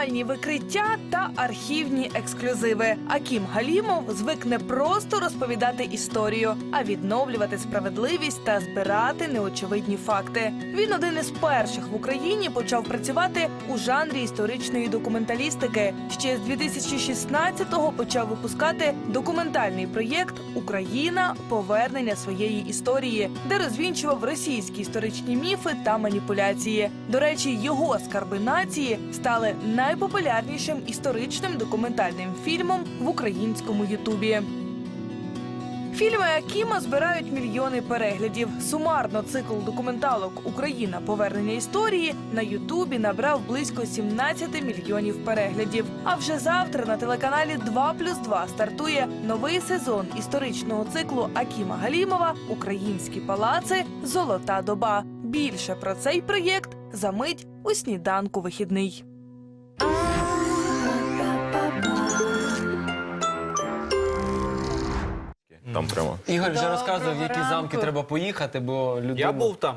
Феноменальні викриття та архівні ексклюзиви. Акім Галімов звик не просто розповідати історію, а відновлювати справедливість та збирати неочевидні факти. Він один із перших в Україні почав працювати у жанрі історичної документалістики. Ще з 2016-го почав випускати документальний проєкт Україна повернення своєї історії, де розвінчував російські історичні міфи та маніпуляції. До речі, його скарби нації стали найпопулярнішим історичним документальним фільмом в українському Ютубі. Фільми Акіма збирають мільйони переглядів. Сумарно цикл документалок Україна повернення історії на Ютубі набрав близько 17 мільйонів переглядів. А вже завтра на телеканалі 2 плюс 2 стартує новий сезон історичного циклу Акіма Галімова Українські палаци Золота доба. Більше про цей проєкт за мить у сніданку вихідний. Там прямо. Ігор вже розказував, в які замки треба поїхати, бо людина... Я був там.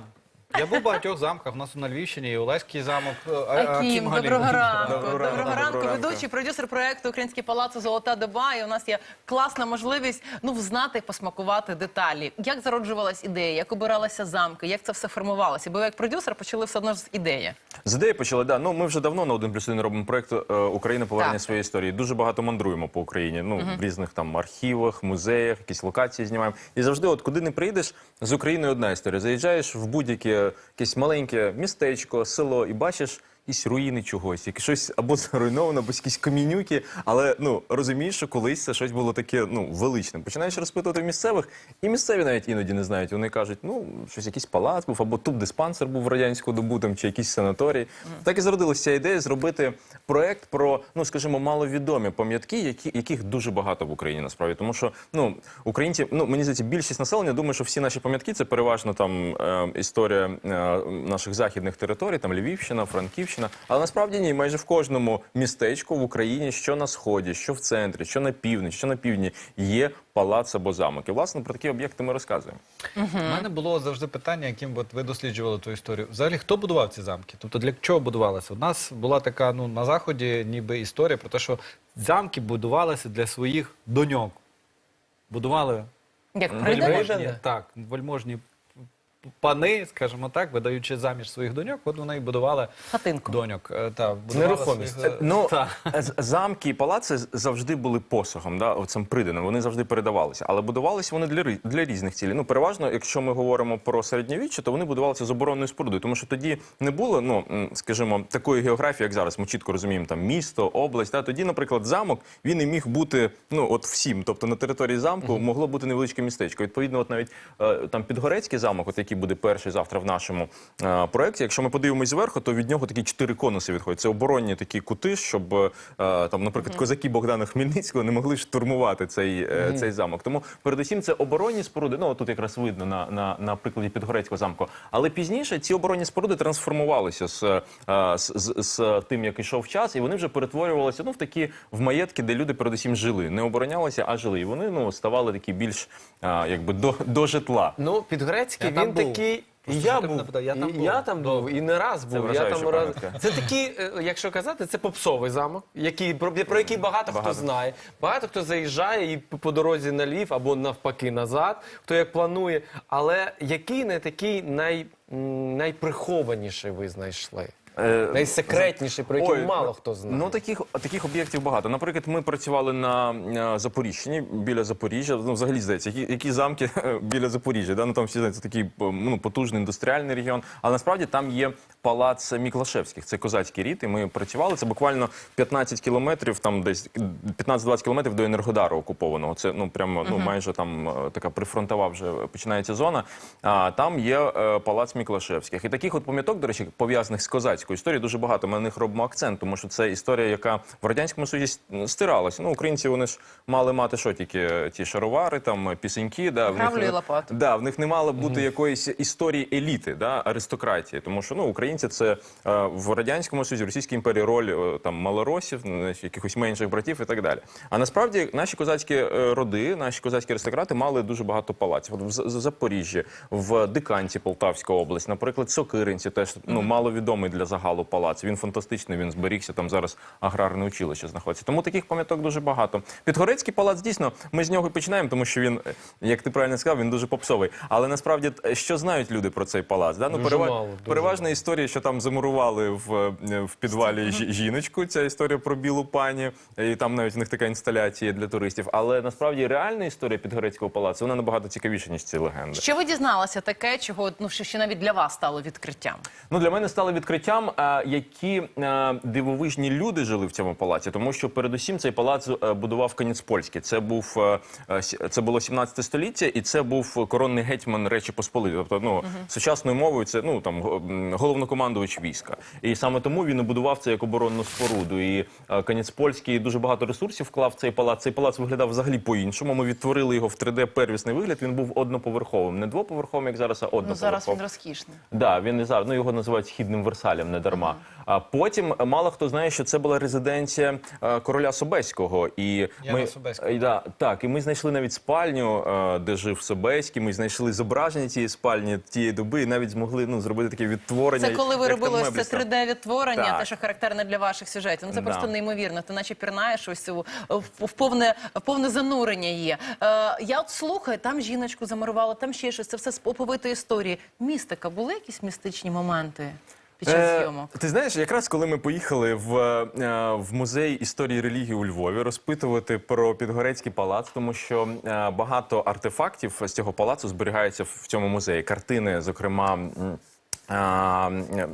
Я був в багатьох замках. У нас на Львівщині і Олеський замок. е, А- Акім, доброго ранку. Доброго ранку, Доброго ранку. доброго ранку. Ведучий, продюсер проекту Український палац Золота доба. І у нас є класна можливість ну взнати, посмакувати деталі. Як зароджувалась ідея, як обиралися замки, як це все формувалося? Бо ви як продюсер почали все одно з ідеї. З ідеї почали, да. Ну ми вже давно на один плюс один робимо проект е, Україна повернення Так. своєї історії. Дуже багато мандруємо по Україні. Ну в різних там архівах, музеях, якісь локації знімаємо. І завжди, от куди не приїдеш, з Україною одна історія. Заїжджаєш в будь-яке якесь маленьке містечко, село, і бачиш. Якісь руїни чогось, яке щось або зруйновано, або якісь камінюки, але ну розумієш, що колись це щось було таке ну величне. Починаєш розпитувати місцевих, і місцеві навіть іноді не знають. Вони кажуть, ну щось якийсь палац був, або тут диспансер був в радянську добу, там чи якийсь санаторій. Так і зародилася ідея зробити проект про, ну скажімо, маловідомі пам'ятки, які яких дуже багато в Україні насправді. Тому що ну українці, ну мені здається, більшість населення думає, що всі наші пам'ятки це переважно там е, історія е, наших західних територій, там Львівщина, Франківщина. Але насправді ні, майже в кожному містечку в Україні, що на сході, що в центрі, що на північ, що на півдні, є палац або замок. І власне про такі об'єкти ми розказуємо. У мене було завжди питання, яким от ви досліджували ту історію. Взагалі, хто будував ці замки? Тобто для чого будувалися? У нас була така ну на заході, ніби історія про те, що замки будувалися для своїх доньок. Будували Як вельможні, так, вельможні пани, скажімо так, видаючи заміж своїх доньок, от вони і будували Хатинку. доньок. Е, Та, будували Нерухомість. своїх, е, Ну, та. з- замки і палаци завжди були посохом, да, оцим приданим, вони завжди передавалися. Але будувалися вони для, ри- для різних цілей. Ну, переважно, якщо ми говоримо про середньовіччя, то вони будувалися з оборонною спорудою, тому що тоді не було, ну, м, скажімо, такої географії, як зараз. Ми чітко розуміємо, там місто, область. Да, тоді, наприклад, замок він і міг бути ну, от всім. Тобто на території замку могло бути невеличке містечко. Відповідно, от навіть е, там Підгорецький замок, от який буде перший завтра в нашому е, проєкті. Якщо ми подивимось зверху, то від нього такі чотири конуси відходять. Це оборонні такі кути, щоб е, там, наприклад, козаки Богдана Хмельницького не могли штурмувати цей, е, цей замок. Тому передусім це оборонні споруди. Ну тут якраз видно на, на, на прикладі Підгорецького замку. Але пізніше ці оборонні споруди трансформувалися з, е, з, з, з тим, як йшов час, і вони вже перетворювалися ну, в такі в маєтки, де люди передусім жили. Не оборонялися, а жили. І вони ну, ставали такі більш а, якби до, до житла. Ну, Підгорецький, Я там був. І я був. Я там був. я там був, і не раз був. Я там раз... Це такий, е, якщо казати, це попсовий замок, який, про, про який багато, Багато. хто знає. Багато хто заїжджає і по по дорозі на Львів або навпаки назад, хто як планує. Але який не такий най, найприхованіший ви знайшли? Е, про Ой, мало хто знає. Ну таких таких об'єктів багато. Наприклад, ми працювали на е, Запоріжчині біля Запоріжжя. Ну, взагалі здається, які, які замки біля Запоріжжя. Да? Ну там всі знають, це такий ну, потужний індустріальний регіон. Але насправді там є палац Міклашевських. Це козацький рід. І ми працювали. Це буквально 15 кілометрів, там десь 15-20 кілометрів до Енергодару окупованого. Це ну прямо ну майже там е, така прифронтова вже починається зона. А там є е, палац Міклашевських. І таких от пам'яток, до речі, пов'язаних з козацькою. Козацької історії дуже багато. Ми на них робимо акцент, тому що це історія, яка в радянському союзі стиралася. Ну, українці вони ж мали мати що тільки е, ті шаровари, там е, пісеньки. Да, в Граблю них, лопату. Да, в них не мало бути якоїсь історії еліти, да, аристократії. Тому що ну, українці це е, в радянському союзі, в Російській імперії роль е, там малоросів, ну, якихось менших братів і так далі. А насправді наші козацькі е, роди, наші козацькі аристократи мали дуже багато палаців. От в З- Запоріжжі, в Диканці, Полтавська область, наприклад, Сокиринці, теж ну маловідомий для загалу палац. Він фантастичний, він зберігся там зараз аграрне училище знаходиться. Тому таких пам'яток дуже багато. Підгорецький палац дійсно ми з нього і починаємо, тому що він, е, як ти правильно сказав, він дуже попсовий. Але насправді е, що знають люди про цей палац? Да? Ну, Дуже перева- мало, дуже переважна мало. історія, що там замурували в, е, в підвалі жі- жіночку. Ця історія про білу пані, і там навіть в них така інсталяція для туристів. Але насправді реальна історія Підгорецького палацу вона набагато цікавіша, ніж ці легенди. Що ви дізналися таке, чого ну що ще навіть для вас стало відкриттям? Ну для мене стало відкриттям, а, які дивовижні люди жили в цьому палаці, тому що передусім цей палац е, будував Каніцпольський. Це був е, е, це було 17 століття, і це був коронний гетьман Речі Посполитої. Тобто, ну сучасною мовою, це ну там головнокомандувач війська. І саме тому він і будував це як оборонну споруду. І е, Каніцпольський дуже багато ресурсів вклав в цей палац. Цей палац виглядав взагалі по-іншому. Ми відтворили його в 3D первісний вигляд. Він був одноповерховим, не двоповерховим, як зараз, а Ну зараз він розкішний. Да, він і зараз ну його називають східним Версалем, не дарма. А потім е, мало хто знає, що це була резиденція е, короля Собеського. І Яна ми Собеського. да, так, і ми знайшли навіть спальню, е, де жив Собеський. Ми знайшли зображення цієї спальні тієї доби, і навіть змогли ну зробити таке відтворення. Це коли ви як робили ось це стали. 3D-відтворення, Так. те, що характерне для ваших сюжетів. Ну це Да. просто неймовірно. Ти наче пірнаєш ось у в, в повне в повне занурення є. Е, я от слухаю, там жіночку замурували, там ще щось. Це все з оповитої історії. Містика були якісь містичні моменти під час Е. Ти знаєш, якраз коли ми поїхали в, е, в музей історії релігії у Львові розпитувати про Підгорецький палац, тому що е, багато артефактів з цього палацу зберігаються в цьому музеї. Картини, зокрема.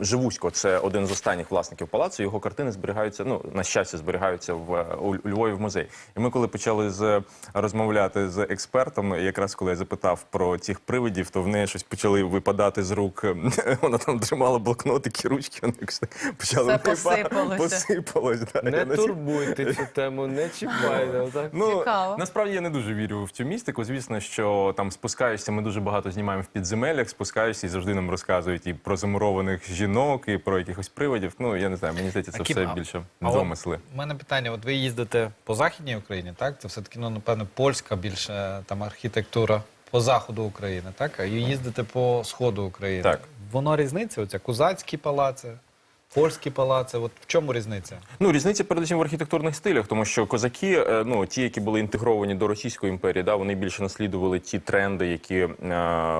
Живусько, це один з останніх власників палацу. Його картини зберігаються. Ну на щастя, зберігаються в у Львові в музеї. І ми, коли почали з розмовляти з експертом, якраз коли я запитав про цих привидів, то в неї щось почали випадати з рук. Вона там тримала блокнотики, ручки. Вони почали Все випадати. посипалося. Посипалось, да. Не Я турбуйте цю тему, не чіпайте. Ну, Цікаво. насправді я не дуже вірю в цю містику. Звісно, що там спускаєшся, ми дуже багато знімаємо в підземеллях, спускаєшся і завжди нам розказують і про замурованих жінок, і про якихось привидів. Ну, я не знаю, мені здається, це все більше замисли. домисли. У мене питання: от ви їздите по західній Україні, так? Це все-таки, ну, напевно, польська більше там архітектура по заходу України, так? А їздите по сходу України. Так. Воно різниця? Оця козацькі палаци, польські палаци. От в чому різниця? Ну, різниця передусім в архітектурних стилях, тому що козаки, е, ну ті, які були інтегровані до Російської імперії, да, вони більше наслідували ті тренди, які е,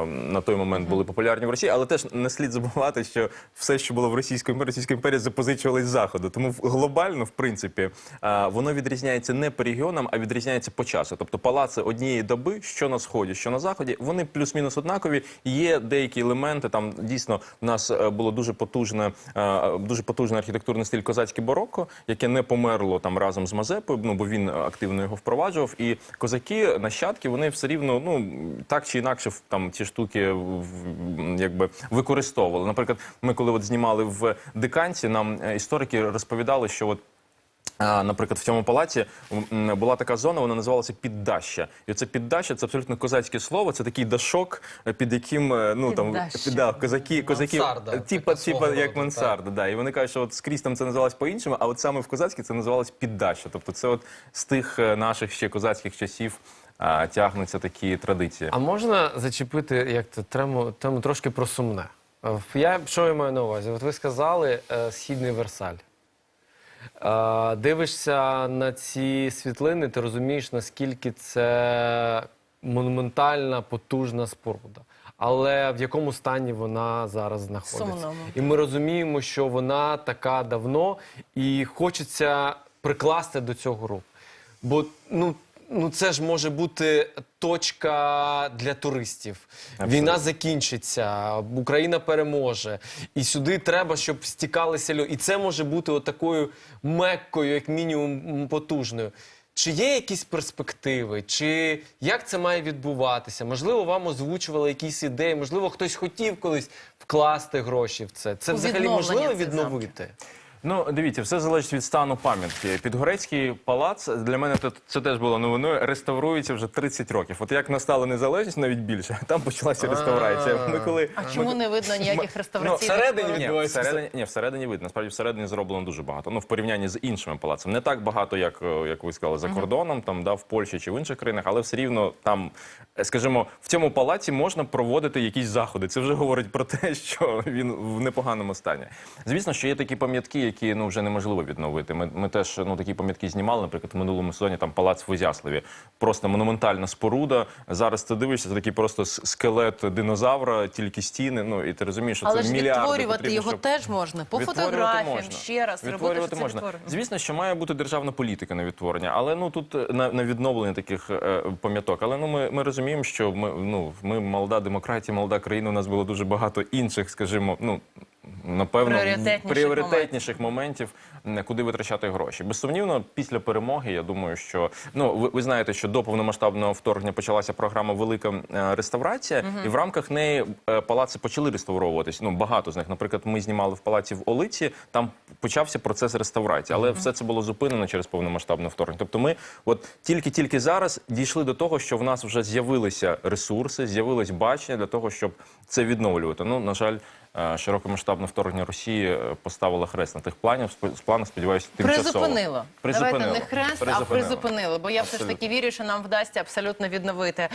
на той момент були популярні в Росії. Але теж не слід забувати, що все, що було в Російській імперії, Російська імперія запозичувалась з заходу. Тому в- глобально, в принципі, е, воно відрізняється не по регіонам, а відрізняється по часу. Тобто палаци однієї доби, що на сході, що на заході, вони плюс-мінус однакові. Є деякі елементи. Там дійсно в нас е, було дуже потужне, е, дуже потужний архітектурний стиль козацьке бароко, яке не померло там разом з Мазепою, ну бо він активно його впроваджував. І козаки, нащадки, вони все рівно, ну так чи інакше, там ці штуки якби використовували. Наприклад, ми коли от знімали в диканці, нам е, історики розповідали, що от. Наприклад, в цьому палаці була така зона, вона називалася піддаща. І це піддаща це абсолютно козацьке слово. Це такий дашок, е, під яким е, ну там Піддаща. да, козаки, козаки типа, типа як мансарда. Да. І вони кажуть, що от скрізь там це називалось по-іншому, а от саме в козацькій це називалось піддаща. Тобто, це от з тих е, наших ще козацьких часів а, тягнуться такі традиції. А можна зачепити як це тему, тему трошки про сумне? Я що я маю на увазі? От ви сказали е, східний Версаль. Дивишся на ці світлини, ти розумієш, наскільки це монументальна, потужна споруда. Але в якому стані вона зараз знаходиться? Сумно. І ми розуміємо, що вона така давно, і хочеться прикласти до цього рук. Бо ну, ну це ж може бути точка для туристів. Війна закінчиться, Україна переможе. І сюди треба, щоб стікалися люди. І це може бути отакою меккою, як мінімум, потужною. Чи є якісь перспективи, чи як це має відбуватися? Можливо, вам озвучували якісь ідеї, можливо, хтось хотів колись вкласти гроші в це. Це У взагалі можливо відновити? Ну, дивіться, все залежить від стану пам'ятки. Підгорецький палац для мене це, це теж було новиною. Реставрується вже 30 років. От як настала незалежність, навіть більше, там почалася реставрація. Ми коли А чому не видно ніяких реставраційних всередині ні, відбувається всередині, ні, всередині видно. Насправді всередині зроблено дуже багато. Ну, в порівнянні з іншими палацами. Не так багато, як, е, як ви сказали, за кордоном, там, да, в Польщі чи в інших країнах, але все рівно там, е, скажімо, в цьому палаці можна проводити якісь заходи. Це вже говорить про те, що він в непоганому стані. Звісно, що є такі пам'ятки, які ну, вже неможливо відновити. Ми, ми теж ну, такі пам'ятки знімали, наприклад, в минулому сезоні там палац в Озяславі. Просто монументальна споруда. Зараз ти дивишся, це такий просто скелет динозавра, тільки стіни. Ну, і ти розумієш, що Але це мільярди відтворювати потрібно, його щоб- теж можна. По фотографіям можна. ще раз робити, Відтворювати це можна. відтворено. Звісно, що має бути державна політика на відтворення, але ну тут е, на, на відновлення таких е, пам'яток. Але ну ми, ми розуміємо, що ми ну ми молода демократія, молода країна. У нас було дуже багато інших, скажімо, ну. Напевно, Пріоритетніших пріоритетніших моментів, м, куди витрачати гроші. Безсумнівно, після перемоги, я думаю, що ну ви, ви знаєте, що до повномасштабного вторгнення почалася програма Велика е, реставрація, і в рамках неї е, палаци почали реставровуватись. Ну багато з них. Наприклад, ми знімали в палаці в Олиці. Там почався процес реставрації, але все це було зупинено через повномасштабне вторгнення. Тобто, ми от тільки-тільки зараз дійшли до того, що в нас вже з'явилися ресурси, з'явилось бачення для того, щоб це відновлювати. Ну на жаль. Е, Широкомасштабне вторгнення Росії е, поставило хрест на тих планів. З планів, сподіваюся, тимчасово. Призупинило. Призупинило. Давайте не хрест, а призупинило, бо я все ж таки вірю, що нам вдасться абсолютно відновити.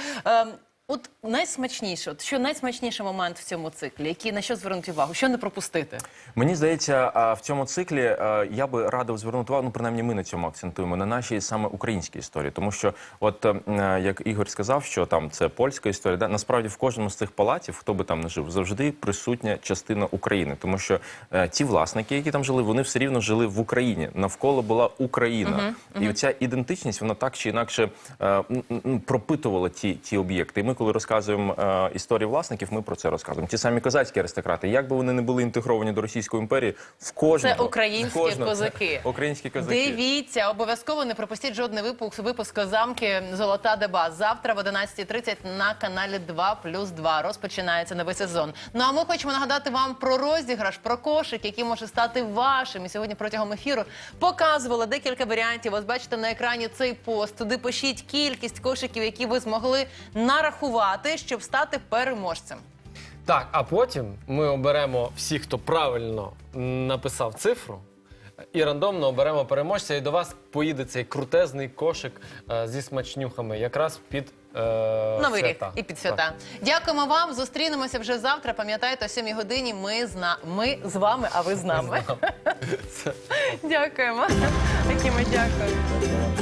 Ем, От найсмачніше, от що найсмачніший момент в цьому циклі, який на що звернути увагу, що не пропустити? Мені здається, в цьому циклі я би радив звернути увагу, ну принаймні ми на цьому акцентуємо на нашій саме українській історії, тому що, от е, е, як Ігор сказав, що там це польська історія, да насправді в кожному з цих палаців, хто би там не жив, завжди присутня частина України, тому що е, ті власники, які там жили, вони все рівно жили в Україні. Навколо була Україна, і ця ідентичність вона так чи інакше е, пропитувала ті, ті об'єкти. І ми, коли розказуємо е, історії власників, ми про це розказуємо. Ті самі козацькі аристократи, як би вони не були інтегровані до Російської імперії, в кожного Це українські в кожного- козаки. Українські козаки. Дивіться, обов'язково не пропустіть жодний випуск, випуск замки Золота Деба. Завтра в 11.30 на каналі 2 плюс 2 розпочинається новий сезон. Ну а ми хочемо нагадати вам про розіграш, про кошик, який може стати вашим. І сьогодні протягом ефіру показували декілька варіантів. Ось бачите на екрані цей пост. Туди пишіть кількість кошиків, які ви змогли нарахувати, щоб стати переможцем. Так, а потім ми оберемо всіх, хто правильно написав цифру. І рандомно оберемо переможця, і до вас поїде цей крутезний кошик е, зі смачнюхами, якраз під е, Новий рік свята. і під Так. свята. Дякуємо вам. Зустрінемося вже завтра. Пам'ятайте, о 7 годині. Ми з на ми з вами, а ви з нами. Дякуємо. Такі ми дякуємо.